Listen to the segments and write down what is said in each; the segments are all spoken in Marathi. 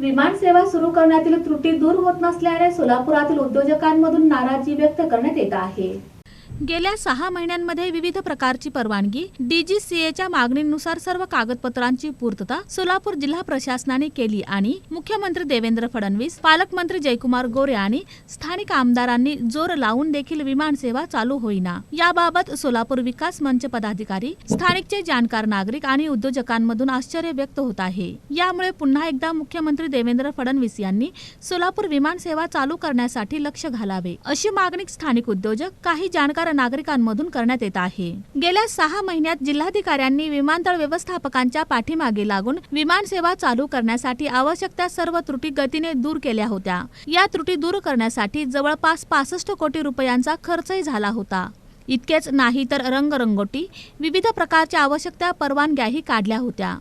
विमानसेवा सुरू करण्यातील त्रुटी दूर होत नसल्याने सोलापुरातील उद्योजकांमधून नाराजी व्यक्त करण्यात येत आहे. गेल्या सहा महिन्यांमध्ये विविध प्रकारची परवानगी डीजीसीएच्या मागणीनुसार सर्व कागदपत्रांची पूर्तता सोलापूर जिल्हा प्रशासनाने केली आणि मुख्यमंत्री देवेंद्र फडणवीस पालकमंत्री जयकुमार गोरे आणि स्थानिक आमदारांनी जोर लावून देखील विमानसेवा चालू होईना. याबाबत सोलापूर विकास मंच पदाधिकारी स्थानिकचे जाणकार नागरिक आणि उद्योजकांमधून आश्चर्य व्यक्त होत आहे. यामुळे पुन्हा एकदा मुख्यमंत्री देवेंद्र फडणवीस यांनी सोलापूर विमानसेवा चालू करण्यासाठी लक्ष घालावे अशी मागणी स्थानिक उद्योजक काही जाणकार नागरिकांमधून करण्यात येत आहे. गेल्या सहा महिन्यात जिल्हाधिकाऱ्यांनी विमानतळ व्यवस्थापकांच्या पाठीमागे लागून विमानसेवा चालू करण्यासाठी आवश्यक त्या सर्व त्रुटी गतीने दूर केल्या होत्या. या त्रुटी दूर करण्यासाठी जवळपास पासष्ट कोटी रुपयांचा खर्चही झाला होता. इतकेच नाही तर रंगरंगोटी विविध प्रकारच्या आवश्यक त्या परवानग्याही काढल्या होत्या.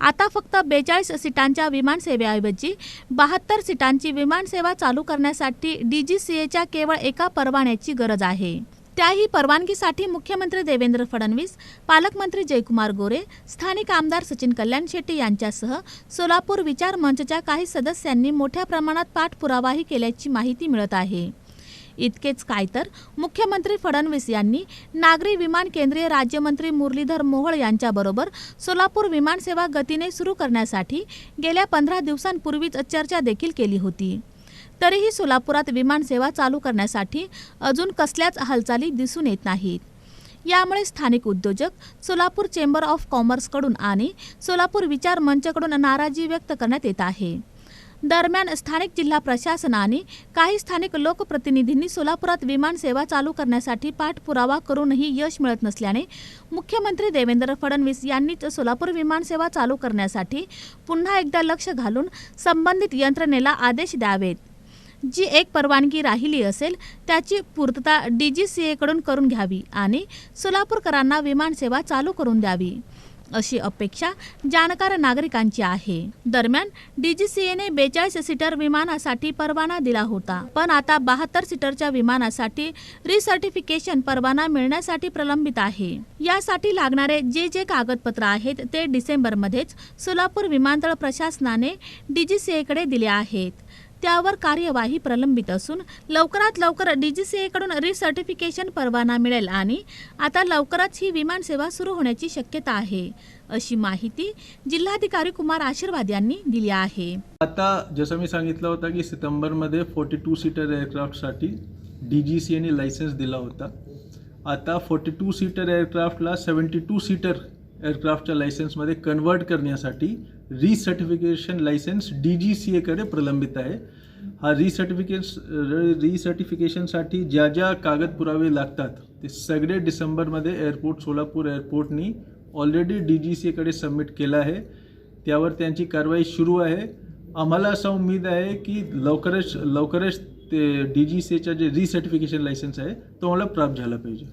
आता फक्त बेचाळीस सीटांच्या विमानसेवेऐवजी बहात्तर सीटांची विमानसेवा चालू करण्यासाठी डीजीसीएच्या केवळ एका परवान्याची गरज आहे. त्याही परवानगीसाठी मुख्यमंत्री देवेंद्र फडणवीस पालकमंत्री जयकुमार गोरे स्थानिक आमदार सचिन कल्याण शेट्टी यांच्यासह सोलापूर विचार मंचच्या काही सदस्यांनी मोठ्या प्रमाणात पाठपुरावाही केल्याची माहिती मिळत आहे. इतकेच काय तर मुख्यमंत्री फडणवीस यांनी नागरी विमान केंद्रीय राज्यमंत्री मुरलीधर मोहोळ यांच्याबरोबर सोलापूर विमानसेवा गतीने सुरू करण्यासाठी गेल्या पंधरा दिवसांपूर्वीच चर्चा देखील केली होती. तरीही सोलापुरात विमानसेवा चालू करण्यासाठी अजून कसल्याच हालचाली दिसून येत नाहीत. यामुळे स्थानिक उद्योजक सोलापूर चेंबर ऑफ कॉमर्सकडून आणि सोलापूर विचार मंचकडून नाराजी व्यक्त करण्यात येत आहे. दरम्यान स्थानिक जिल्हा प्रशासनाने काही स्थानिक लोकप्रतिनिधींनी सोलापुरात विमानसेवा चालू करण्यासाठी पाठपुरावा करूनही यश मिळत नसल्याने मुख्यमंत्री देवेंद्र फडणवीस यांनीच सोलापूर विमानसेवा चालू करण्यासाठी पुन्हा एकदा लक्ष घालून संबंधित यंत्रणेला आदेश द्यावेत. जी एक परवानगी राहिली असेल त्याची पूर्तता डी जी सी एकडून करून घ्यावी आणि सोलापूरकरांना विमानसेवा चालू करून द्यावी अशी अपेक्षा जाणकार नागरिकांची आहे. दरम्यान डीजीसीएने बेचाळीस सीटर विमानासाठी परवाना दिला होता पण आता बहात्तर सीटरच्या विमानासाठी रिसर्टिफिकेशन परवाना मिळण्यासाठी प्रलंबित आहे. यासाठी लागणारे जे जे कागदपत्र आहेत ते डिसेंबरमध्येच सोलापूर विमानतळ प्रशासनाने डीजीसीएकडे दिले आहेत. त्यावर कार्यवाही प्रलंबित असून लवकरात लवकर डीजीसीएकडून रिसर्टिफिकेशन परवाना मिळेल आणि आता लवकरच ही विमानसेवा सुरू होण्याची शक्यता आहे अशी माहिती जिल्हाधिकारी कुमार आशीर्वाद यांनी दिली आहे. आता जसं मी सांगितलं होतं की सितंबरमध्ये फोर्टी टू सीटर एअरक्राफ्टसाठी डी जी सी एने लायसन्स दिला होता. आता फोर्टी टू सीटर एअरक्राफ्टला सेवन्टी टू सीटर एअरक्राफ्टच्या लायसन्समध्ये कन्वर्ट करण्यासाठी recertification licence D G C एकडे प्रलंबित आहे. हा रिसर्टिफिकेट्स रिसर्टिफिकेशनसाठी ज्या ज्या कागद पुरावे लागतात ते सगळे डिसेंबरमध्ये एअरपोर्ट सोलापूर एअरपोर्टनी ऑलरेडी डी जी सी एकडे सबमिट केलं आहे. त्यावर त्यांची कारवाई सुरू आहे. आम्हाला असा उमेद आहे की लवकरच लवकरच ते डी जी सीच्या जे रिसर्टिफिकेशन लायसन्स आहे तो आम्हाला प्राप्त झाला पाहिजे.